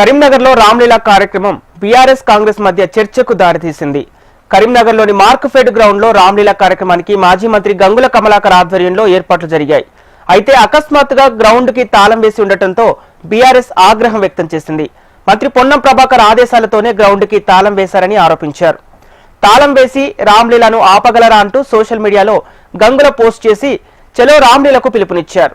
కరీంనగర్లో రామ్లీలా కార్యక్రమం బీఆర్ఎస్ కాంగ్రెస్ మధ్య చర్చకు దారితీసింది. కరీంనగర్లోని మార్క్ఫెడ్ గ్రౌండ్లో రామ్లీలా కార్యక్రమానికి మాజీ మంత్రి గంగుల కమలాకర్ ఆధ్వర్యంలో ఏర్పాట్లు జరిగాయి. అయితే అకస్మాత్తుగా గ్రౌండ్కి తాళం వేసి ఉండటంతో బీఆర్ఎస్ ఆగ్రహం వ్యక్తం చేసింది. మంత్రి పొన్నం ప్రభాకర్ ఆదేశాలతోనే గ్రౌండ్కి తాళం వేశారని ఆరోపించారు. తాళం వేసి రామ్లీలను ఆపగలరా అంటూ సోషల్ మీడియాలో గంగుల పోస్ట్ చేసి చలో రామ్లీలకు పిలుపునిచ్చారు.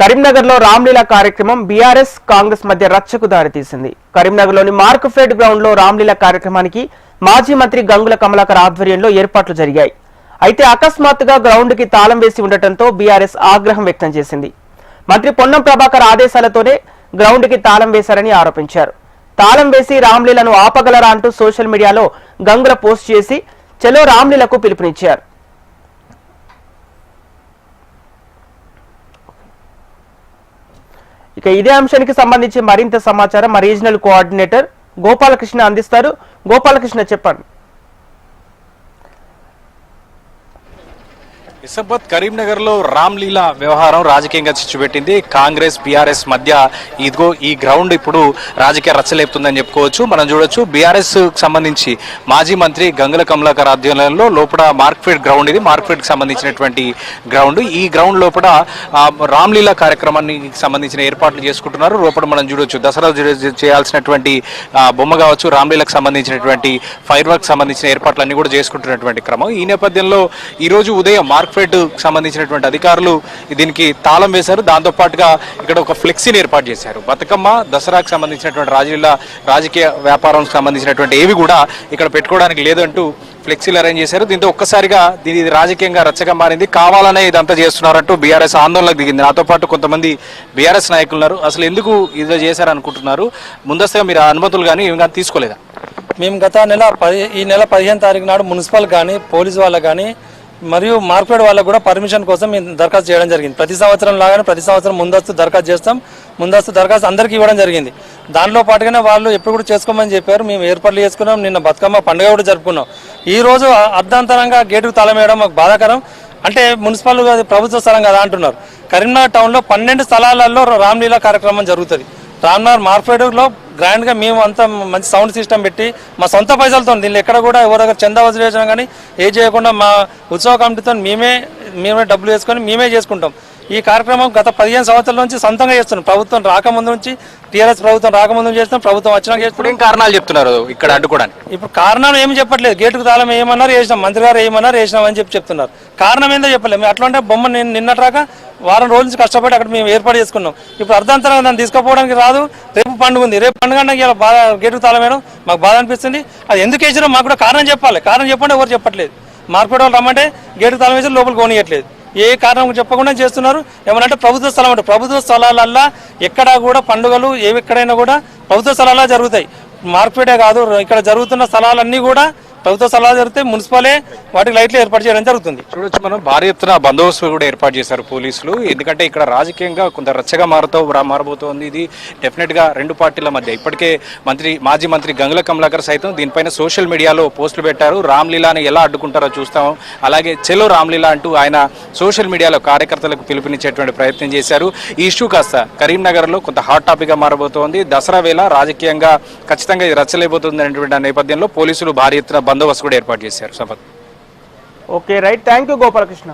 కరీంనగర్లో రామ్లీలా కార్యక్రమం బీఆర్ఎస్ కాంగ్రెస్ మధ్య రచ్చకు దారితీసింది. కరీంనగర్లోని మార్క్ఫెడ్ గ్రౌండ్లో రామ్లీలా కార్యక్రమానికి మాజీ మంత్రి గంగుల కమలాకర్ ఆధ్వర్యంలో ఏర్పాట్లు జరిగాయి. అయితే అకస్మాత్తుగా గ్రౌండ్కి తాళం వేసి ఉండటంతో బీఆర్ఎస్ ఆగ్రహం వ్యక్తం చేసింది. మంత్రి పొన్నం ప్రభాకర్ ఆదేశాలతోనే గ్రౌండ్కి తాళం వేశారని ఆరోపించారు. తాళం వేసి రామ్లీలను ఆపగలరా అంటూ సోషల్ మీడియాలో గంగుల పోస్ట్ చేసి చలో రామ్లీలకు పిలుపునిచ్చారు. ఇక ఇదే అంశానికి సంబంధించి మరింత సమాచారం మా రీజనల్ కోఆర్డినేటర్ గోపాలకృష్ణ అందిస్తారు. గోపాలకృష్ణ చెప్పండి. ఇసబత్ కరీంనగర్లో రామ్లీలా వ్యవహారం రాజకీయంగా చిచ్చుపెట్టింది కాంగ్రెస్ బీఆర్ఎస్ మధ్య ఇదిగో ఈ గ్రౌండ్ ఇప్పుడు రాజకీయ రచ్చలేపుతుందని చెప్పుకోవచ్చు. మనం చూడొచ్చు బీఆర్ఎస్ సంబంధించి మాజీ మంత్రి గంగుల కమలాకర్ ఆధ్వర్యంలో లోపల మార్క్ఫెడ్ గ్రౌండ్ ఇది. మార్క్ఫెడ్కి సంబంధించినటువంటి గ్రౌండ్. ఈ గ్రౌండ్ లోపల రామ్లీలా కార్యక్రమానికి సంబంధించిన ఏర్పాట్లు చేసుకుంటున్నారు. లోపల మనం చూడొచ్చు దసరా చేయాల్సినటువంటి బొమ్మ కావచ్చు రామ్లీలకు సంబంధించినటువంటి ఫైర్ వర్క్ సంబంధించిన ఏర్పాట్లన్నీ కూడా చేసుకుంటున్నటువంటి క్రమం. ఈ నేపథ్యంలో ఈరోజు ఉదయం మార్క్ ఫెడ్ సంబంధించినటువంటి అధికారులు దీనికి తాళం వేశారు. దాంతో పాటుగా ఇక్కడ ఒక ఫ్లెక్సీని ఏర్పాటు చేశారు. బతుకమ్మ దసరాకు సంబంధించినటువంటి రాజుల రాజకీయ వ్యాపారం సంబంధించినటువంటి ఏవి కూడా ఇక్కడ పెట్టుకోవడానికి లేదంటూ ఫ్లెక్సీలు అరేంజ్ చేశారు. దీంతో ఒక్కసారిగా దీని ఇది రాజకీయంగా రచ్చగా మారింది. కావాలనే ఇదంతా చేస్తున్నారంటూ బీఆర్ఎస్ ఆందోళనకు దిగింది. నాతో పాటు కొంతమంది బీఆర్ఎస్ నాయకులు ఉన్నారు. అసలు ఎందుకు ఇది చేశారనుకుంటున్నారు? ముందస్తుగా మీరు ఆ అనుమతులు కానీ ఏమి కానీ తీసుకోలేదా? మేము గత నెల పది ఈ నెల పదిహేను తారీఖు నాడు మున్సిపల్ కానీ పోలీస్ వాళ్ళు కానీ మరియు మార్కెట్ వాళ్ళకు కూడా పర్మిషన్ కోసం మేము దరఖాస్తు చేయడం జరిగింది. ప్రతి సంవత్సరం లాగానే ప్రతి సంవత్సరం ముందస్తు దరఖాస్తు చేస్తాం. ముందస్తు దరఖాస్తు అందరికీ ఇవ్వడం జరిగింది. దానిలో పాటుగానే వాళ్ళు ఎప్పుడు కూడా చేసుకోమని చెప్పారు. మేము ఏర్పాట్లు చేసుకున్నాం. నిన్న బతుకమ్మ పండుగ కూడా జరుపుకున్నాం. ఈ రోజు అర్ధాంతరంగా గేటుకు తాళం వేయడం మాకు బాధాకరం. అంటే మున్సిపల్ ప్రభుత్వ స్థలం కదా అంటున్నారు. కరీంనగర్ టౌన్లో పన్నెండు స్థలాలలో రామ్లీలా కార్యక్రమం జరుగుతుంది. రామ్నగర్ మార్కెట్లో గ్రాండ్గా మేము అంతా మంచి సౌండ్ సిస్టమ్ పెట్టి మా సొంత పైసలతో దీనిలో ఎక్కడ కూడా ఎవరి దగ్గర చందా వసూలు కానీ ఏ చేయకుండా మా ఉత్సవ కమిటీతో మేమే మేమే డబ్బులు వేసుకొని మేమే చేసుకుంటాం. ఈ కార్యక్రమం గత పదిహేను సంవత్సరాల నుంచి సొంతంగా చేస్తున్నాం. ప్రభుత్వం రాకముందు నుంచి టీఆర్ఎస్ ప్రభుత్వం రాకముందు చేస్తున్నాం ప్రభుత్వం వచ్చినాక చేస్తున్నాం. కారణాలు చెప్తున్నారు ఇక్కడ అడ్డుకోవడానికి? ఇప్పుడు కారణం ఏమి చెప్పట్లేదు. గేటుకు తాళం ఏమన్నారు వేసినాం. మంత్రి గారు ఏమన్నారు వేసినాం అని చెప్పి చెప్తున్నారు. కారణం ఏందో చెప్పలేదు. అట్లా అంటే బొమ్మ నిన్న నిన్నట్రాక వారం రోజుల నుంచి కష్టపడి అక్కడ మేము ఏర్పాటు చేసుకున్నాం. ఇప్పుడు అర్ధాంతరంగా దాన్ని తీసుకుపోవడానికి రాదు. రేపు పండుగ ఉంది. రేపు పండుగ అంటే ఇలా బాధ గేటుకు తాళం మాకు బాధ అనిపిస్తుంది. అది ఎందుకు వేసినా మాకు కూడా కారణం చెప్పాలి. కారణం చెప్పండి ఎవరు చెప్పట్లేదు. మార్కెట్ వాళ్ళు రమ్మంటే గేటు తాళం వేసి లోపలికి కొనియట్లేదు ఏ కారణం చెప్పకుండా చేస్తున్నారు? ఏమనంటే ప్రభుత్వ స్థలం అంటే ప్రభుత్వ స్థలాలల్లా ఎక్కడా కూడా పండుగలు ఏవి ఎక్కడైనా కూడా ప్రభుత్వ స్థలాల్లో జరుగుతాయి. మార్కెటే కాదు ఇక్కడ జరుగుతున్న స్థలాలన్నీ కూడా ప్రభుత్వ సలహా జరిగితే మున్సిపలే వాటికి లైట్లు ఏర్పాటు చేయడం జరుగుతుంది. చూడొచ్చు మనం. భారీ ఎత్తున బందోబస్తు కూడా ఏర్పాటు చేశారు పోలీసులు. ఎందుకంటే ఇక్కడ రాజకీయంగా కొంత రచ్చగా మారుతూ మారబోతోంది. ఇది డెఫినెట్గా రెండు పార్టీల మధ్య. ఇప్పటికే మంత్రి మాజీ మంత్రి గంగుల కమలాకర్ సైతం దీనిపైన సోషల్ మీడియాలో పోస్టులు పెట్టారు. రామ్లీలాని ఎలా అడ్డుకుంటారో చూస్తాం. అలాగే చెలో రామ్లీలా అంటూ ఆయన సోషల్ మీడియాలో కార్యకర్తలకు పిలుపునిచ్చేటువంటి ప్రయత్నం చేశారు. ఈ ఇష్యూ కాస్త కరీంనగర్లో కొంత హాట్ టాపిక్గా మారబోతోంది. దసరా వేళ రాజకీయంగా ఖచ్చితంగా ఇది రచ్చలేబోతుంది అనేటువంటి నేపథ్యంలో పోలీసులు భారీ ఎత్తున బందోబస్తు కూడా ఏర్పాటు చేశారు Sampath okay right. Thank you Gopalakrishna.